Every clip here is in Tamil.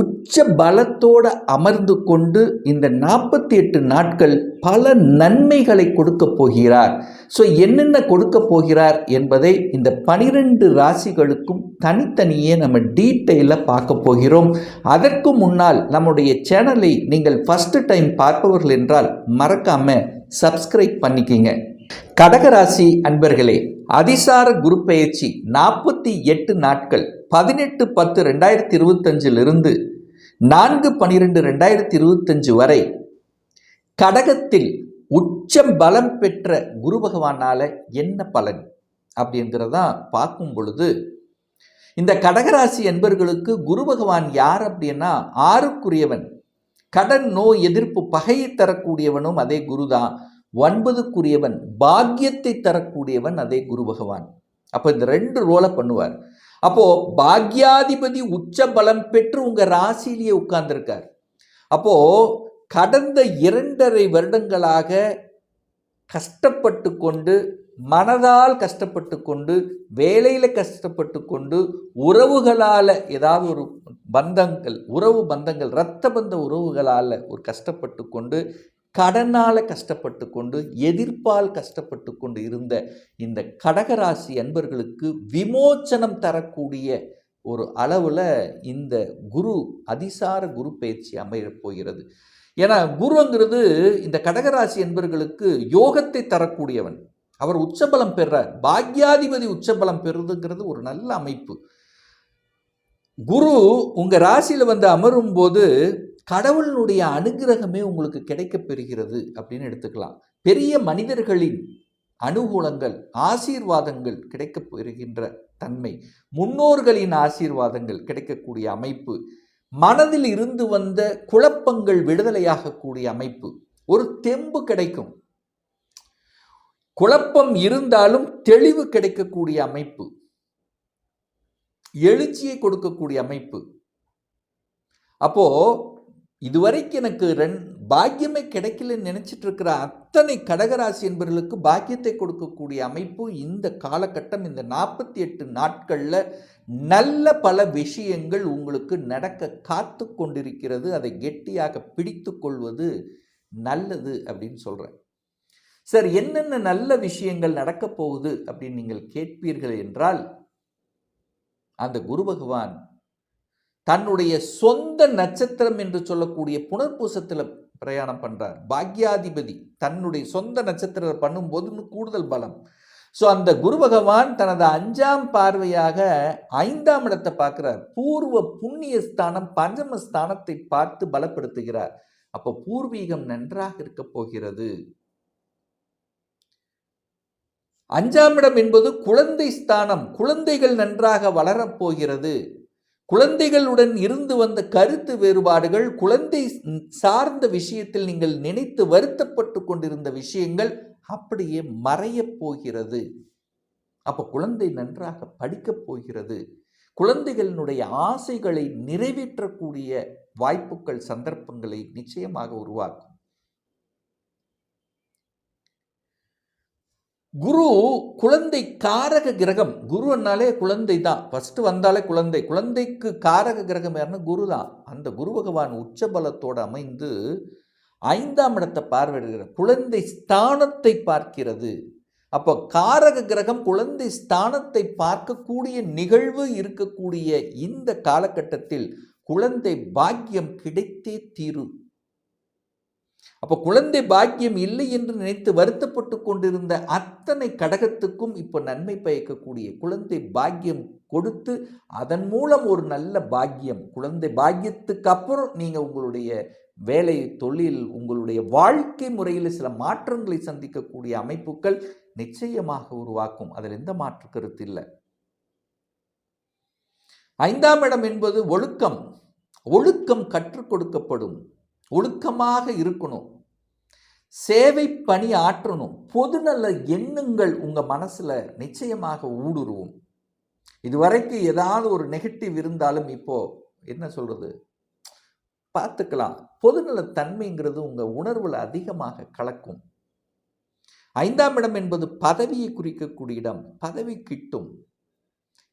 உச்ச பலத்தோடு அமர்ந்து கொண்டு இந்த நாற்பத்தி எட்டு நாட்கள் பல நன்மைகளை கொடுக்க போகிறார். ஸோ என்னென்ன கொடுக்க போகிறார் என்பதை இந்த பனிரெண்டு ராசிகளுக்கும் தனித்தனியே நம்ம டீட்டெயிலாக பார்க்க போகிறோம். அதற்கு முன்னால் நம்முடைய சேனலை நீங்கள் ஃபஸ்ட்டு டைம் பார்ப்பவர்கள் என்றால் மறக்காமல் சப்ஸ்கிரைப் பண்ணிக்கிங்க. கடகராசி அன்பர்களே அதிசார குரு பயிற்சி நாற்பத்தி எட்டு நாட்கள் பதினெட்டு பத்து ரெண்டாயிரத்தி இருபத்தஞ்சிலிருந்து நான்கு பன்னிரெண்டு ரெண்டாயிரத்தி இருபத்தஞ்சு வரை கடகத்தில் உச்சம் பலம் பெற்ற குரு பகவானால் என்ன பலன் அப்படிங்கிறதான் பார்க்கும் பொழுது இந்த கடகராசி என்பர்களுக்கு குரு பகவான் யார் அப்படின்னா ஆறுக்குரியவன். கடன் நோய் எதிர்ப்பு பகையை தரக்கூடியவனும் அதே குருதான். ஒன்பதுக்குரியவன் பாக்கியத்தை தரக்கூடியவன் அதே குரு பகவான். அப்போ இந்த ரெண்டு ரோலை பண்ணுவார். அப்போது பாக்யாதிபதி உச்ச பலம் பெற்று உங்கள் ராசியிலேயே உட்கார்ந்துருக்கார். அப்போது கடந்த இரண்டரை வருடங்களாக கஷ்டப்பட்டு கொண்டு மனதால் கஷ்டப்பட்டு கொண்டு வேலையில் கஷ்டப்பட்டு கொண்டு உறவுகளால் ஏதாவது ஒரு பந்தங்கள் உறவு பந்தங்கள் இரத்த பந்த உறவுகளால் ஒரு கஷ்டப்பட்டு கொண்டு கடனால் கஷ்டப்பட்டு கொண்டு எதிர்ப்பால் கஷ்டப்பட்டு கொண்டு இருந்த இந்த கடகராசி அன்பர்களுக்கு விமோச்சனம் தரக்கூடிய ஒரு அளவில் இந்த குரு அதிசார குரு பயிற்சி அமையப் போகிறது. ஏன்னா குருங்கிறது இந்த கடகராசி என்பர்களுக்கு யோகத்தை தரக்கூடியவன். அவர் உச்சபலம் பெறார். பாக்யாதிபதி உச்சபலம் பெறுதுங்கிறது ஒரு நல்ல அமைப்பு. குரு உங்கள் ராசியில் வந்து அமரும் போது கடவுளினுடைய அனுகிரகமே உங்களுக்கு கிடைக்கப் பெறுகிறது அப்படின்னு எடுத்துக்கலாம். பெரிய மனிதர்களின் அனுகூலங்கள் ஆசீர்வாதங்கள் கிடைக்கப் பெறுகின்ற தன்மை முன்னோர்களின் ஆசீர்வாதங்கள் கிடைக்கக்கூடிய அமைப்பு மனதில் இருந்து வந்த குழப்பங்கள் விடுதலையாகக்கூடிய அமைப்பு ஒரு தெம்பு கிடைக்கும். குழப்பம் இருந்தாலும் தெளிவு கிடைக்கக்கூடிய அமைப்பு எழுச்சியை கொடுக்கக்கூடிய அமைப்பு. அப்போ இதுவரைக்கும் எனக்கு ரெண் பாக்கியமே கிடைக்கலன்னு நினச்சிட்டு இருக்கிற அத்தனை கடகராசி என்பவர்களுக்கு பாக்கியத்தை கொடுக்கக்கூடிய அமைப்பு இந்த காலகட்டம் இந்த நாற்பத்தி எட்டு நாட்களில் நல்ல பல விஷயங்கள் உங்களுக்கு நடக்க காத்து கொண்டிருக்கிறது. அதை கெட்டியாக பிடித்து கொள்வது நல்லது அப்படின்னு சொல்கிறேன் சார் என்னென்ன நல்ல விஷயங்கள் நடக்கப் போகுது அப்படின்னு நீங்கள் கேட்பீர்கள் என்றால் அந்த குரு பகவான் தன்னுடைய சொந்த நட்சத்திரம் என்று சொல்லக்கூடிய புனர்பூசத்தில் பிரயாணம் பண்ணுறார் பாக்யாதிபதி தன்னுடைய சொந்த நட்சத்திரத்தை பண்ணும்போது கூடுதல் பலம். ஸோ அந்த குரு பகவான் தனது அஞ்சாம் பார்வையாக ஐந்தாம் இடத்தை பார்க்குறார். பூர்வ புண்ணிய ஸ்தானம் பஞ்சம ஸ்தானத்தை பார்த்து பலப்படுத்துகிறார். அப்போ பூர்வீகம் நன்றாக இருக்க போகிறது. அஞ்சாம் இடம் என்பது குழந்தை ஸ்தானம் குழந்தைகள் நன்றாக வளரப்போகிறது குழந்தைகளுடன் இருந்து வந்த கருத்து வேறுபாடுகள் குழந்தை சார்ந்த விஷயத்தில் நீங்கள் நினைத்து வருத்தப்பட்டு கொண்டிருந்த விஷயங்கள் அப்படியே மறையப் போகிறது. அப்போ குழந்தை நன்றாக படிக்கப் போகிறது. குழந்தைகளினுடைய ஆசைகளை நிறைவேற்றக்கூடிய வாய்ப்புகள் சந்தர்ப்பங்களை நிச்சயமாக உருவாக்கும். குரு குழந்தை காரக கிரகம் குருன்னாலே குழந்தை தான். ஃபஸ்ட்டு வந்தாலே குழந்தை. குழந்தைக்கு காரக கிரகம் யாருன்னா குரு தான். அந்த குரு பகவான் உச்சபலத்தோடு அமைந்து ஐந்தாம் இடத்தை பார்வையிடுகிற குழந்தை ஸ்தானத்தை பார்க்கிறது. அப்போ காரக கிரகம் குழந்தை ஸ்தானத்தை பார்க்கக்கூடிய நிகழ்வு இருக்கக்கூடிய இந்த காலகட்டத்தில் குழந்தை பாக்கியம் கிடைத்தே தீரும். அப்போ குழந்தை பாக்கியம் இல்லை என்று நினைத்து வருத்தப்பட்டு கொண்டிருந்த அத்தனை கடகத்துக்கும் இப்போ நன்மை பயக்கக்கூடிய குழந்தை பாக்கியம் கொடுத்து அதன் மூலம் ஒரு நல்ல பாக்கியம். குழந்தை பாக்கியத்துக்கு அப்புறம் நீங்கள் உங்களுடைய வேலை தொழில் உங்களுடைய வாழ்க்கை முறையில் சில மாற்றங்களை சந்திக்கக்கூடிய அமைப்புகள் நிச்சயமாக உருவாக்கும். அதில் எந்த மாற்று கருத்து இல்லை. ஐந்தாம் இடம் என்பது ஒழுக்கம். ஒழுக்கம் கற்றுக் கொடுக்கப்படும். ஒழுக்கமாக இருக்கணும். சேவை பணி ஆற்றணும். பொதுநல எண்ணங்கள் உங்கள் மனசில் நிச்சயமாக ஊடுருவும். இதுவரைக்கும் ஏதாவது ஒரு நெகட்டிவ் இருந்தாலும் இப்போ என்ன சொல்கிறது பார்த்துக்கலாம். பொதுநலத்தன்மைங்கிறது உங்கள் உணர்வில் அதிகமாக கலக்கும். ஐந்தாம் இடம் என்பது பதவியை குறிக்கக்கூடிய இடம். பதவி கிட்டும்.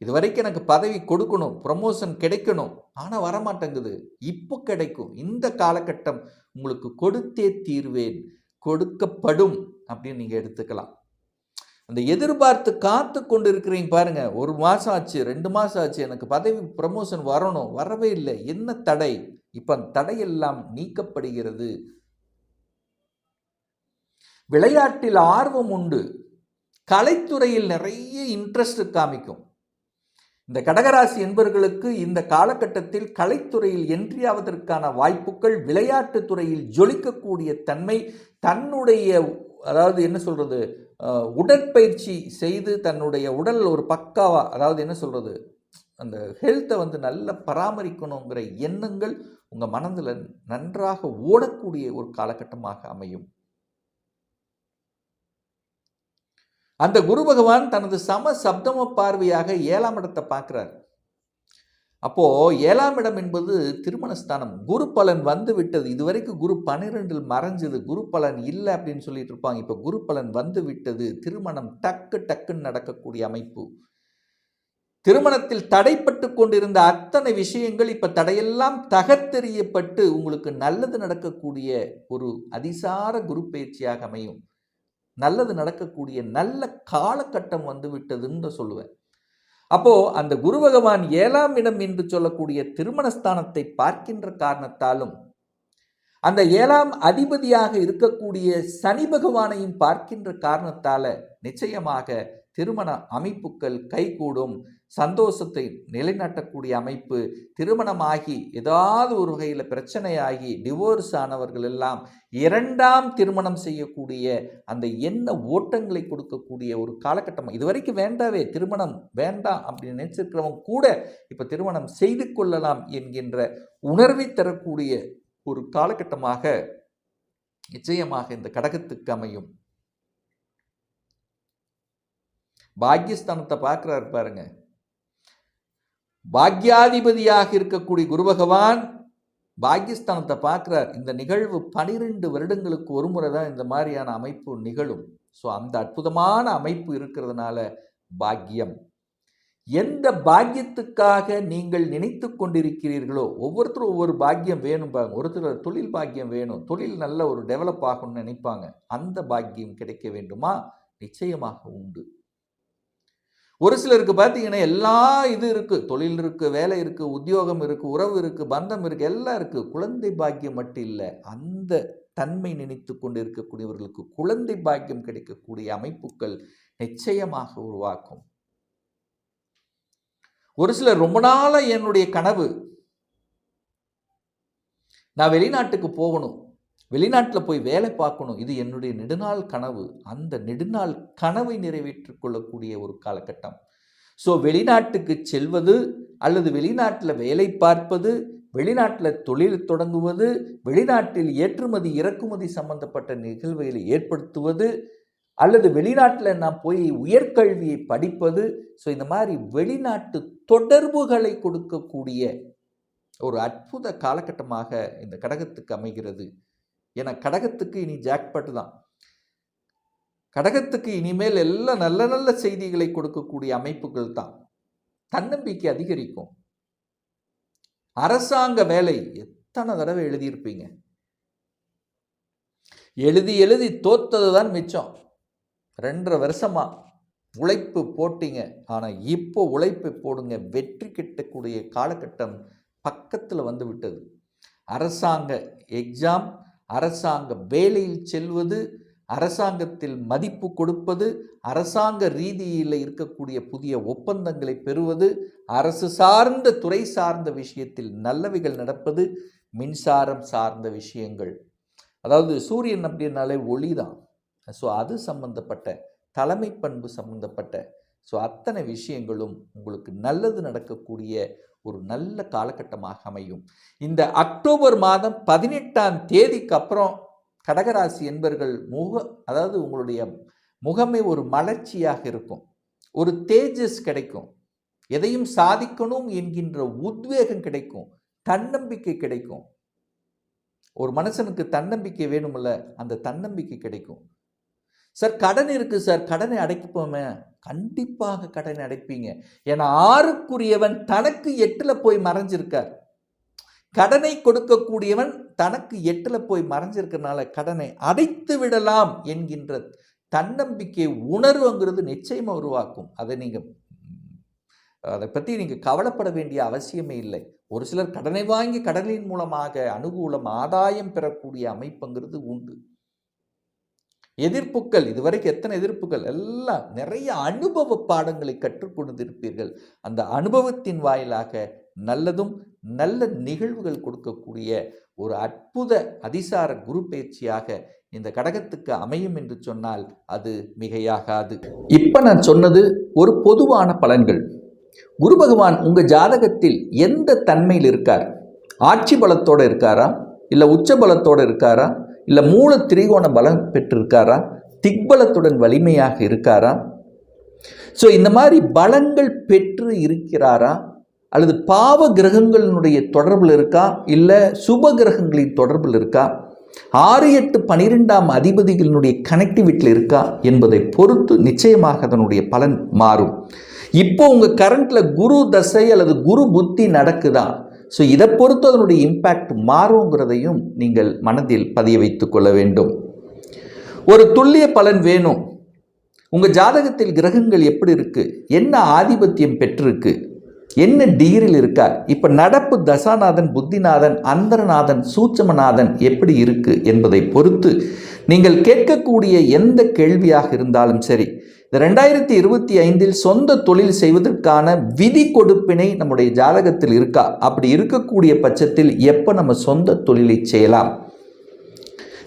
இது வரைக்கும் எனக்கு பதவி கொடுக்கணும் ப்ரமோஷன் கிடைக்கணும். ஆனால் வரமாட்டேங்குது. இப்போ கிடைக்கும். இந்த காலகட்டம் உங்களுக்கு கொடுத்தே தீர்வேன். கொடுக்கப்படும் அப்படின்னு நீங்கள் எடுத்துக்கலாம். அந்த எதிர்பார்த்து காத்து கொண்டு இருக்கிறீங்க பாருங்க. ஒரு மாதம் ஆச்சு ரெண்டு மாதம் ஆச்சு எனக்கு பதவி ப்ரமோஷன் வரணும். வரவே இல்லை. என்ன தடை? இப்போ அந்த தடையெல்லாம் நீக்கப்படுகிறது. விளையாட்டில் ஆர்வம் உண்டு. கலைத்துறையில் நிறைய இன்ட்ரெஸ்ட் காமிக்கும். இந்த கடகராசி என்பவர்களுக்கு இந்த காலகட்டத்தில் கலைத்துறையில் என்றியாவதற்கான வாய்ப்புகள் விளையாட்டு துறையில் ஜொலிக்கக்கூடிய தன்மை தன்னுடைய அதாவது என்ன சொல்கிறது உடற்பயிற்சி செய்து தன்னுடைய உடல் ஒரு பக்காவா அதாவது என்ன சொல்கிறது அந்த ஹெல்த்தை வந்து நல்லா பராமரிக்கணுங்கிற எண்ணங்கள் உங்கள் மனதில் நன்றாக ஓடக்கூடிய ஒரு காலகட்டமாக அமையும். அந்த குரு பகவான் தனது சம சப்தம பார்வையாக ஏழாம் இடத்தை பார்க்குறார். அப்போ ஏழாம் இடம் என்பது திருமணஸ்தானம். குரு பலன் வந்து விட்டது. இதுவரைக்கும் குரு பன்னிரெண்டில் மறைஞ்சது. குரு பலன் இல்லை அப்படின்னு சொல்லிட்டு இருப்பாங்க. இப்போ குரு பலன் வந்து விட்டது. திருமணம் டக்கு டக்குன்னு நடக்கக்கூடிய அமைப்பு. திருமணத்தில் தடைப்பட்டு கொண்டிருந்த அத்தனை விஷயங்கள் இப்போ தடையெல்லாம் தகர்த்தெறியப்பட்டு உங்களுக்கு நல்லது நடக்கக்கூடிய ஒரு அதிசார குரு பயிற்சியாக அமையும். நல்லது நடக்கக்கூடிய நல்ல காலகட்டம் வந்து விட்டதுன்னு சொல்லுவேன். அப்போ அந்த குரு பகவான் ஏழாம் இடம் என்று சொல்லக்கூடிய திருமணஸ்தானத்தை பார்க்கின்ற காரணத்தாலும் அந்த ஏழாம் அதிபதியாக இருக்கக்கூடிய சனி பகவானையும் பார்க்கின்ற காரணத்தால நிச்சயமாக திருமண அமைப்புகள் கைகூடும். சந்தோஷத்தை நிலைநாட்டக்கூடிய அமைப்பு திருமணமாகி ஏதாவது ஒரு வகையில் பிரச்சனையாகி டிவோர்ஸ் ஆனவர்கள் எல்லாம் இரண்டாம் திருமணம் செய்யக்கூடிய அந்த என்ன ஓட்டங்களை கொடுக்கக்கூடிய ஒரு காலகட்டம் இது வரைக்கும் வேண்டாவே திருமணம் வேண்டாம் அப்படின்னு நினைச்சிருக்கிறவங்க கூட இப்போ திருமணம் செய்து கொள்ளலாம் என்கின்ற உணர்வை தரக்கூடிய ஒரு காலகட்டமாக நிச்சயமாக இந்த கடகத்துக்கு அமையும். பாக்யஸ்தானத்தை பார்க்குறாரு பாருங்கள் பாக்யாதிபதியாக இருக்கக்கூடிய குரு பகவான் பாகிஸ்தானத்தை பார்க்குறார். இந்த நிகழ்வு பனிரெண்டு வருடங்களுக்கு ஒரு முறை தான் இந்த மாதிரியான அமைப்பு நிகழும். ஸோ அந்த அற்புதமான அமைப்பு இருக்கிறதுனால பாக்கியம் எந்த பாக்கியத்துக்காக நீங்கள் நினைத்து கொண்டிருக்கிறீர்களோ ஒவ்வொருத்தரும் ஒவ்வொரு பாக்கியம் வேணும் பாருங்க. ஒருத்தர் தொழில் பாக்கியம் வேணும். தொழில் நல்ல ஒரு டெவலப் ஆகணும்னு நினைப்பாங்க. அந்த பாக்கியம் கிடைக்க வேண்டுமா? நிச்சயமாக உண்டு. ஒரு சிலருக்கு பார்த்தீங்கன்னா எல்லா இது இருக்குது தொழில் இருக்குது வேலை இருக்குது உத்தியோகம் இருக்குது உறவு இருக்குது பந்தம் இருக்குது எல்லாம் இருக்குது குழந்தை பாக்கியம் மட்டும் இல்லை அந்த தன்மை நினைத்து கொண்டு இருக்கக்கூடியவர்களுக்கு குழந்தை பாக்கியம் கிடைக்கக்கூடிய அமைப்புகள் நிச்சயமாக உருவாக்கும். ஒரு சிலர் ரொம்ப நாளாக என்னுடைய கனவு நான் வெளிநாட்டுக்கு போகணும். வெளிநாட்டில் போய் வேலை பார்க்கணும். இது என்னுடைய நெடுநாள் கனவு. அந்த நெடுநாள் கனவை நிறைவேற்றிக் கொள்ளக்கூடிய ஒரு காலகட்டம். ஸோ வெளிநாட்டுக்கு செல்வது அல்லது வெளிநாட்டில் வேலை பார்ப்பது வெளிநாட்டில் தொழில் தொடங்குவது வெளிநாட்டில் ஏற்றுமதி இறக்குமதி சம்பந்தப்பட்ட நிகழ்வுகளை ஏற்படுத்துவது அல்லது வெளிநாட்டில் நான் போய் உயர்கல்வியை படிப்பது. ஸோ இந்த மாதிரி வெளிநாட்டு தொடர்புகளை கொடுக்கக்கூடிய ஒரு அற்புத காலகட்டமாக இந்த கடகத்துக்கு அமைகிறது. ஏன்னா கடகத்துக்கு இனி ஜாக்பட்டு தான். கடகத்துக்கு இனிமேல் எல்லாம் நல்ல நல்ல செய்திகளை கொடுக்கக்கூடிய அமைப்புகள் தான். தன்னம்பிக்கை அதிகரிக்கும். அரசாங்க வேலை எத்தனை தடவை எழுதியிருப்பீங்க? எழுதி எழுதி தோத்தது தான் மிச்சம். ரெண்டரை வருஷமா உழைப்பு போட்டீங்க. ஆனால் இப்போ உழைப்பு போடுங்க. வெற்றி கிட்டக்கூடிய காலகட்டம் பக்கத்தில் வந்து விட்டது. அரசாங்க எக்ஸாம் அரசாங்க வேலையில் செல்வது அரசாங்கத்தில் மதிப்பு கொடுப்பது அரசாங்க ரீதியில் இருக்கக்கூடிய புதிய ஒப்பந்தங்களை பெறுவது அரசு சார்ந்த துறை சார்ந்த விஷயத்தில் நல்லவைகள் நடப்பது மின்சாரம் சார்ந்த விஷயங்கள். அதாவது சூரியன் அப்படின்னாலே ஒளி தான் ஸோ அது சம்பந்தப்பட்ட தலைமை பண்பு சம்பந்தப்பட்ட ஸோ அத்தனை விஷயங்களும் உங்களுக்கு நல்லது நடக்கக்கூடிய ஒரு நல்ல காலகட்டமாக அமையும். இந்த அக்டோபர் மாதம் பதினெட்டாம் தேதிக்கு அப்புறம் கடகராசி என்பர்கள் முக அதாவது உங்களுடைய முகமே ஒரு மலர்ச்சியாக இருக்கும். ஒரு தேஜஸ் கிடைக்கும். எதையும் சாதிக்கணும் என்கின்ற உத்வேகம் கிடைக்கும். தன்னம்பிக்கை கிடைக்கும். ஒரு மனுஷனுக்கு தன்னம்பிக்கை வேணுமில்ல அந்த தன்னம்பிக்கை கிடைக்கும். சார் கடன் இருக்குது சார். கடனை அடைப்போமே கண்டிப்பாக கடனை அடைப்பீங்க. ஏன்னா ஆறுக்குரியவன் தனக்கு எட்டில் போய் மறைஞ்சிருக்கார். கடனை கொடுக்கக்கூடியவன் தனக்கு எட்டில் போய் மறைஞ்சிருக்கிறனால கடனை அடைத்து விடலாம் என்கின்ற தன்னம்பிக்கை உணர்வுங்கிறது நிச்சயமாக உருவாக்கும். அதை நீங்கள் அதை பற்றி நீங்கள் கவலைப்பட வேண்டிய அவசியமே இல்லை. ஒரு சிலர் கடனை வாங்கி கடனின் மூலமாக அனுகூலம் ஆதாயம் பெறக்கூடிய அமைப்புங்கிறது உண்டு. எதிர்ப்புகள் இதுவரைக்கும் எத்தனை எதிர்ப்புகள்? எல்லாம் நிறைய அனுபவ பாடங்களை கற்றுக்கொண்டிருப்பீர்கள் அந்த அனுபவத்தின் வாயிலாக நல்லதும் நல்ல நிகழ்வுகள் கொடுக்கக்கூடிய ஒரு அற்புத அதிசார குரு பயிற்சியாக இந்த கடகத்துக்கு அமையும் என்று சொன்னால் அது மிகையாகாது. இப்போ நான் சொன்னது ஒரு பொதுவான பலன்கள். குரு பகவான் உங்கள் ஜாதகத்தில் எந்த தன்மையில் இருக்கார்? ஆட்சி பலத்தோடு இருக்காரா? இல்லை உச்ச பலத்தோடு இருக்காரா? இல்லை மூல திரிகோண பலம் பெற்றிருக்காரா? திக்பலத்துடன் வலிமையாக இருக்காரா? ஸோ இந்த மாதிரி பலங்கள் பெற்று இருக்கிறாரா? அல்லது பாவ கிரகங்களினுடைய தொடர்பில் இருக்கா? இல்லை சுப கிரகங்களின் தொடர்பில் இருக்கா? ஆறு எட்டு பனிரெண்டாம் அதிபதிகளினுடைய கனெக்டிவிட்டியில் இருக்கா? என்பதை பொறுத்து நிச்சயமாக அதனுடைய பலன் மாறும். இப்போ உங்கள் கரண்ட்டில் குரு தசை அல்லது குரு புத்தி நடக்குதா? ஸோ இதை பொறுத்து அதனுடைய இம்பேக்ட் மாறுங்கிறதையும் நீங்கள் மனதில் பதிய வைத்து கொள்ள வேண்டும். ஒரு துல்லிய பலன் வேணும். உங்கள் ஜாதகத்தில் கிரகங்கள் எப்படி இருக்குது என்ன ஆதிபத்தியம் பெற்றிருக்கு? என்ன டிகிரியில் இருக்கார் இப்போ நடப்பு தசாநாதன் புத்திநாதன் அந்தரநாதன் சூட்சமநாதன் எப்படி இருக்குது என்பதை பொறுத்து நீங்கள் கேட்கக்கூடிய எந்த கேள்வியாக இருந்தாலும் சரி இந்த ரெண்டாயிரத்தி இருபத்தி ஐந்தில் சொந்த தொழில் செய்வதற்கான விதி கொடுப்பினை நம்முடைய ஜாதகத்தில் இருக்கா? அப்படி இருக்கக்கூடிய பட்சத்தில் எப்போ நம்ம சொந்த தொழிலை செய்யலாம்?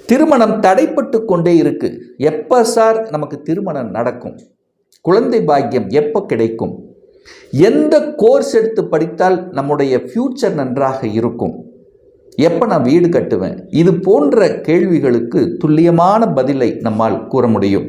திருமணம் தடைப்பட்டு கொண்டே இருக்கு. எப்போ சார் நமக்கு திருமணம் நடக்கும்? குழந்தை பாக்கியம் எப்போ கிடைக்கும்? எந்த கோர்ஸ் எடுத்து படித்தால் நம்முடைய ஃப்யூச்சர் நன்றாக இருக்கும்? எப்போ நான் வீடு கட்டுவேன்? இது போன்ற கேள்விகளுக்கு துல்லியமான பதிலை நம்மால் கூற முடியும்.